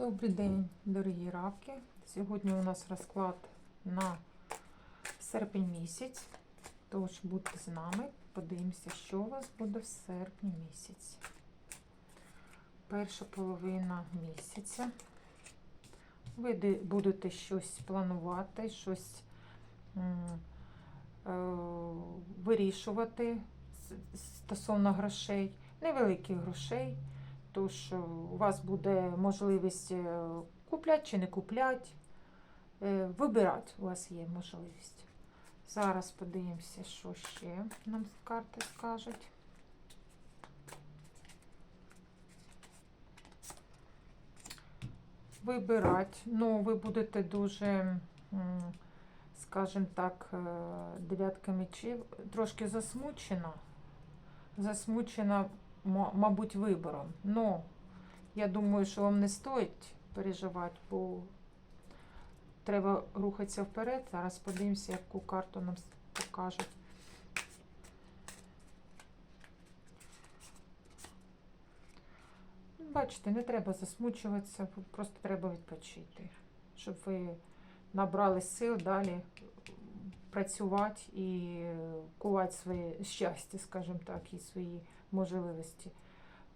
Добрий день, дорогі раки. Сьогодні у нас розклад на серпень місяць. Тож будьте з нами, подивимося, що у вас буде в серпні місяці. Перша половина місяця. Ви будете щось планувати, щось е, вирішувати стосовно грошей, невеликих грошей. Тож е, у вас буде можливість е, купляти чи не купляти. Е, Вибирати у вас є можливість. Зараз подивимося, що ще нам карти скажуть. Вибирати. Ну, ви будете дуже, скажімо так, дев'ятка мечів, трошки засмучена. Засмучена мабуть, вибором. Ну, я думаю, що вам не стоїть переживати, бо треба рухатися вперед. Зараз подивимося, яку карту нам покажуть. Бачите, не треба засмучуватися, просто треба відпочити, щоб ви набрали сил далі працювати і кувати своє щастя, скажімо так, і свої можливості.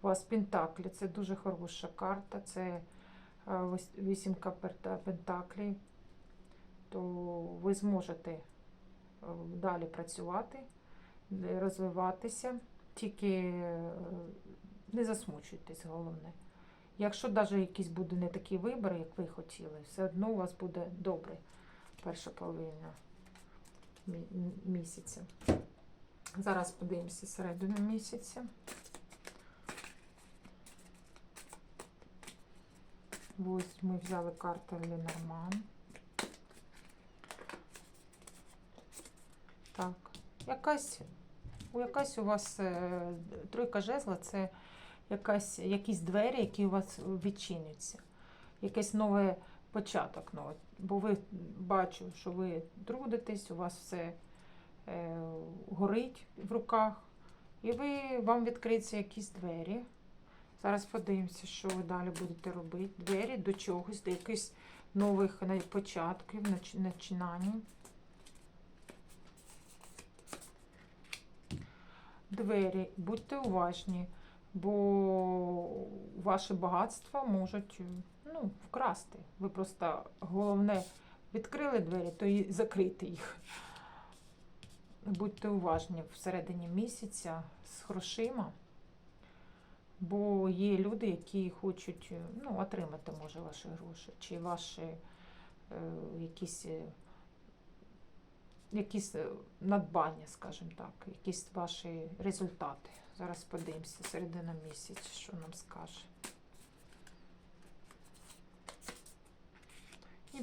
У вас Пентаклі це дуже хороша карта, це е, вісімка пентаклів, то ви зможете е, далі працювати, розвиватися, тільки е, не засмучуйтесь, головне. Якщо навіть якийсь буде не такий вибір, як ви хотіли, все одно у вас буде добре перша половина місяця. Зараз подивимося середину місяця. Ось ми взяли карту Ленорман. Так, якась, якась у вас е, тройка жезла це якась, якісь двері, які у вас відчиняться. Якийсь новий початок. новий. Бо ви бачу, що ви трудитесь, у вас все е, горить в руках, і ви, вам відкриються якісь двері. Зараз подивимося, що ви далі будете робити. Двері до чогось, до якихось нових початків, нач- начинань. Двері, будьте уважні, бо ваші багатства можуть ну, вкрасти. Ви просто головне відкрили двері, то і закрити їх. Будьте уважні всередині місяця з грошима. Бо є люди, які хочуть ну, отримати, може, ваші гроші, чи ваші е, якісь, е, якісь е, надбання, скажімо так, якісь ваші результати. Зараз подивимося середина місяця, що нам скаже.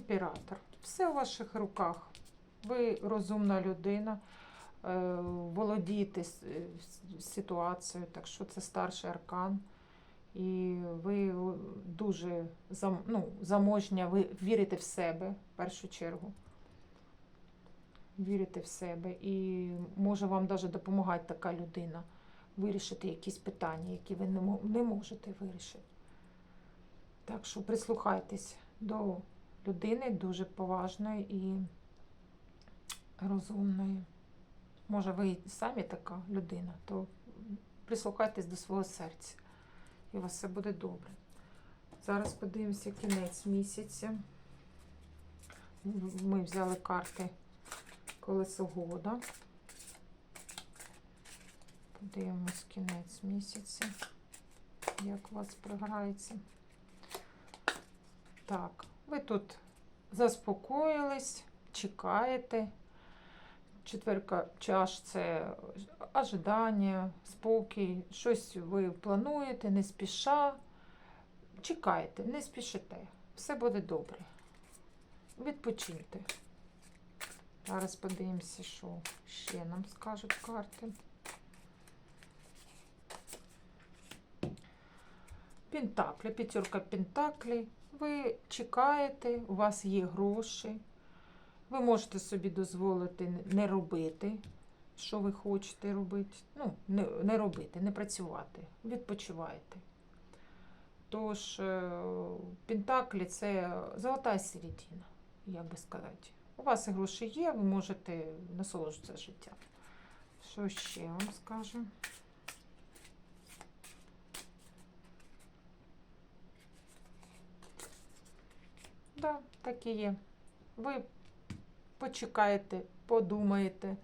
Імператор. Все у ваших руках. Ви розумна людина е, володієте е, ситуацією, так що це старший аркан. І ви дуже зам, ну, заможня, ви вірите в себе в першу чергу. Вірите в себе. І може вам навіть допомагати така людина вирішити якісь питання, які ви не можете вирішити. Так що прислухайтесь до людини дуже поважної і розумної. Може, ви самі така людина, то прислухайтесь до свого серця, і у вас все буде добре. Зараз подивимося кінець місяця. Ми взяли карти колесо года. Подивимось кінець місяця, як у вас програється. Так, ви тут заспокоїлись, чекаєте. Четверка чаш це ожидання, спокій, щось ви плануєте, не спіша. Чекайте, не спішите. Все буде добре. Відпочиньте. Зараз подивимося, що ще нам скажуть карти. Пентаклі, п'ятерка пентаклей. Ви чекаєте, у вас є гроші. Ви можете собі дозволити не робити, що ви хочете робити. Ну, не, не робити, не працювати. Відпочиваєте. Тож е, Пентаклі це золота середина, як би сказати. У вас і гроші є, ви можете насолоджуватися життям. Що ще вам скажу? Да, так і є. Ви почекаєте, подумаєте.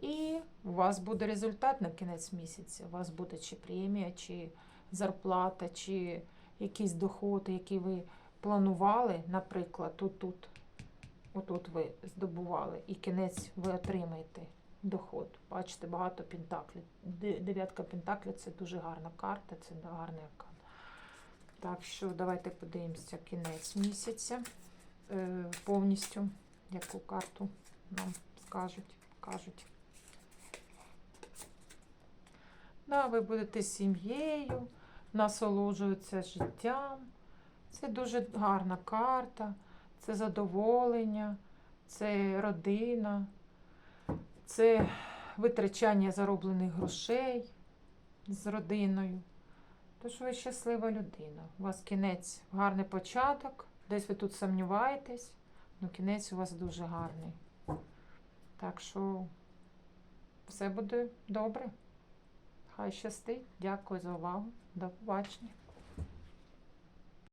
І у вас буде результат на кінець місяця. У вас буде чи премія, чи зарплата, чи якийсь доход, який ви планували, наприклад, тут, тут, отут ви здобували, і кінець ви отримаєте доход. Бачите, багато пентаклів. Дев'ятка пентаклів це дуже гарна карта, це гарний аркан. Так що давайте подивимося кінець місяця е, повністю, яку карту нам скажуть, кажуть. Да, ви будете сім'єю, насолоджуватися життям. Це дуже гарна карта, це задоволення, це родина, це витрачання зароблених грошей з родиною. Тож ви щаслива людина. У вас кінець гарний початок, десь ви тут сумніваєтесь, але кінець у вас дуже гарний. Так що все буде добре. Хай щастить. Дякую за увагу. До побачення.